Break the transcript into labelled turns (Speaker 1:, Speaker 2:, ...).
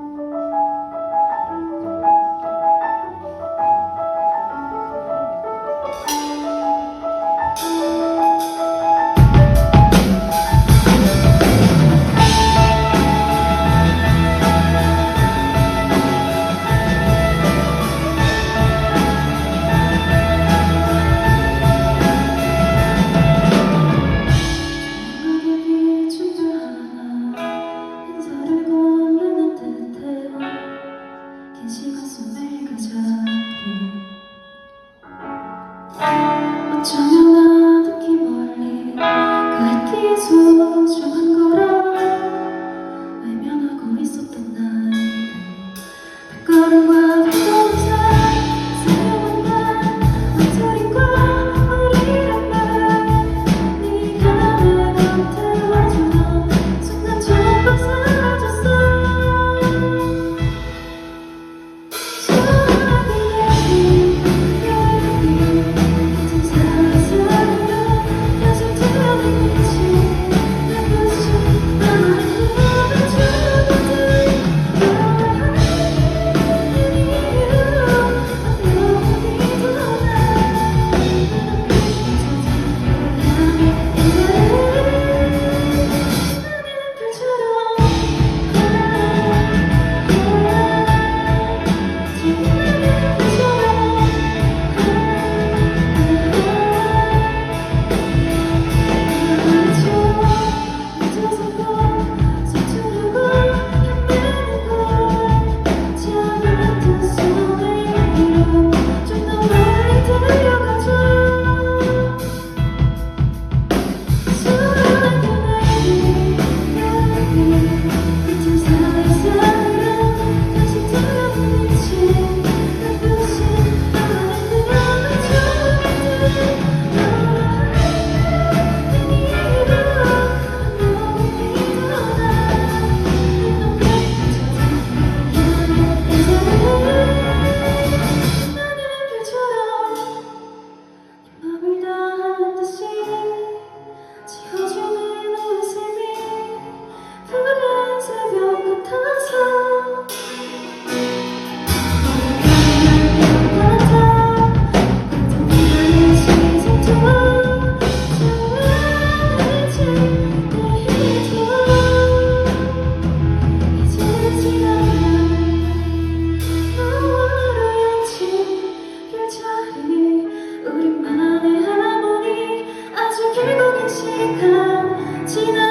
Speaker 1: Música 같이 갔으면 빨리 가자. 그래 어쩌면 나도 기 멀리 그 뒤에 소중한 거라 외면하고 있던 난 발걸음과 그 祈祷祈祷